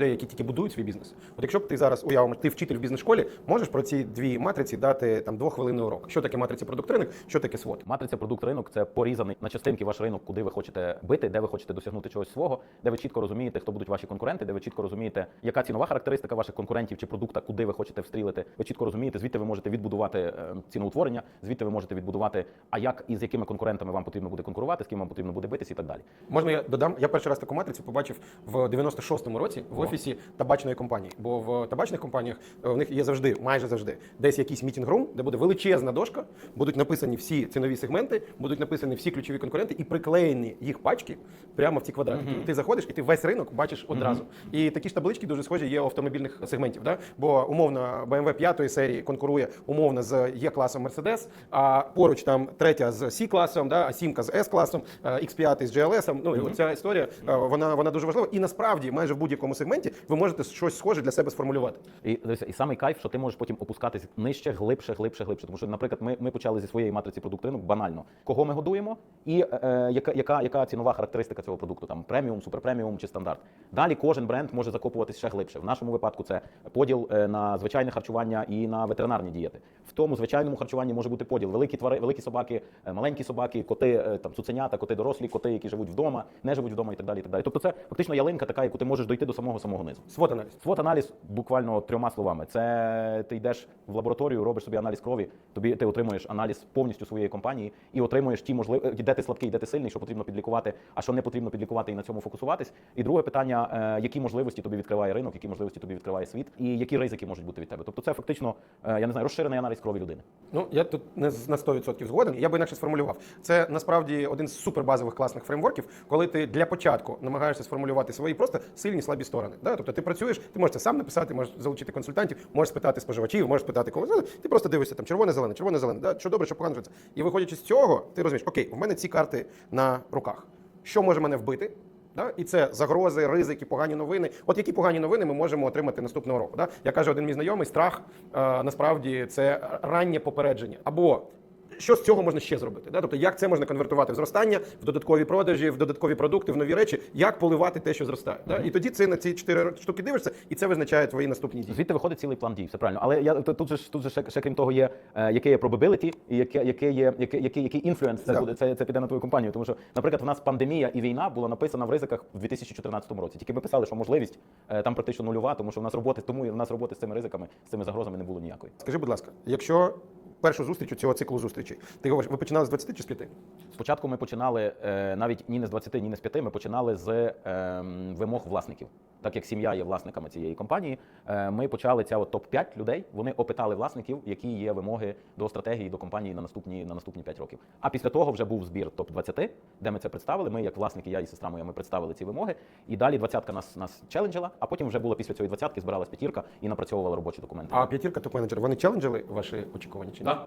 людей, які тільки будують свій бізнес. От якщо б ти зараз уявимо, ти вчитель в бізнес-школі, можеш про ці дві матриці дати там двохвилинний урок. Що таке матриця продукт ринок, що таке свот. Матриця продукт ринок це порізаний на частинки ваш ринок, куди ви хочете бити, де ви хочете досягнути чогось свого, де ви чітко розумієте, хто будуть ваші конкуренти, де ви чітко розумієте, яка цінова характеристика ваших конкурентів чи продукта, куди ви хочете встрілити. Ви чітко розумієте, звідти ви можете відбудувати е, ціноутворення, звідти ви можете відбудувати, а як і з якими конкурентами вам потрібно буде конкурувати, з ким вам потрібно буде битися і так далі. Можна я додам? Я перший раз таку матрицю побачив в 96-му році в офісі табачної компанії. Бо в табачних компаніях е, в них є завжди, майже завжди, десь якийсь мітінг-рум, де буде величезна дошка, будуть написані всі цінові сегменти, будуть написані всі ключові конкуренти і приклеєні їх пачки прямо в ці квадрати. Ти заходиш і ти весь ринок бачиш одразу. І такі ж таблички дуже схожі є у автомобільних сегментів. Да? Бо умовно BMW 5 серії конкурує умовно з Е-класом Mercedes, а поруч там третя з C-класом, да? а сімка з S-класом, е, X5 з GLS. Ну і ця історія е, вона, вона дуже важлива. І насправді майже в будь-якому сегменті ви можете щось схоже для себе сформулювати. І дивися, і самий кайф, що ти можеш потім опускатись нижче, глибше, глибше, глибше. Тому що, наприклад, ми, ми почали зі своєї матриці продукт ринок банально. Кого ми годуємо, і е, яка, яка, яка цінова характеристика цього продукту, там преміум, суперпреміум чи стандарт. Далі кожен бренд може закопуватись ще глибше. В нашому випадку це поділ е, на звичайне харчування і на ветеринарні дієти. В тому звичайному харчуванні може бути поділ. Великі твари, великі собаки, е, маленькі собаки, коти, е, там цуценята, коти дорослі, коти, які живуть вдома, не живуть вдома і так далі. І так далі. Тобто це фактично ялинка така, яку ти можеш дойти до самого самого низу. Свот аналіз. свот аналіз буквально трьома словами. Це ти йдеш в лабораторію, робиш собі аналіз крові, тобі ти отримуєш аналіз повністю своєї компанії і отримуєш ті можливості, де ти слабкий, де ти сильний, що потрібно підлікувати, а що не потрібно підлікувати і на цьому фокусуватись. І друге питання: е, які можливості тобі відкриває ринок, які можливості тобі відкриває світ, і які ризики можуть бути від тебе. Тобто, це фактично е, я не знаю, розширений аналіз крові людини. Ну я тут не на 100% згоден. Я би інакше сформулював. Це насправді один з супербазових класних фреймворків, коли ти для початку намагаєшся сформулювати свої просто сильні слабі сторони. Да? Тобто ти працюєш, ти можеш це сам написати, можеш залучити консультантів, можеш спитати споживачів, можеш спитати когось. Ну, Ти просто дивишся там червоне, зелене, червоне, зелене. Да? Що добре, що погано. що. І виходячи з цього, ти розумієш, окей, в мене ці карти на руках. Що може мене вбити? Да? І це загрози, ризики, погані новини. От які погані новини ми можемо отримати наступного року. Да? Я каже один мій знайомий, страх е, насправді це раннє попередження. Або що з цього можна ще зробити? Да? Тобто, як це можна конвертувати в зростання, в додаткові продажі, в додаткові продукти, в нові речі, як поливати те, що зростає. Да? І тоді це на ці чотири штуки дивишся, і це визначає твої наступні дії. Звідти виходить цілий план дій, все правильно. Але я тут же тут же ще, ще крім того є, е, яке є probability і яке, яке є яке, який, який інфлюенс це буде це, це піде на твою компанію. Тому що, наприклад, в нас пандемія і війна була написана в ризиках в 2014 році. Тільки ми писали, що можливість е, там практично нульова, тому що в нас роботи тому і в нас роботи з цими ризиками, з цими загрозами не було ніякої. Скажи, будь ласка, якщо першу зустріч у цього циклу зустрічей, ти говориш, ви починали з 20 чи з 5? Спочатку ми починали е, навіть ні не з 20, ні не з 5, ми починали з е, вимог власників. Так як сім'я є власниками цієї компанії, е, ми почали ця от топ-5 людей. Вони опитали власників, які є вимоги до стратегії до компанії на наступні на наступні 5 років. А після того вже був збір топ-20, де ми це представили. Ми, як власники, я і сестра моя, ми представили ці вимоги. І далі двадцятка нас нас челенджила, а потім вже була після цієї двадцятки, збиралась п'ятірка і напрацьовувала робочі документи. А п'ятірка топ-менеджер, вони челенджили ваші очікування чи ні? Так.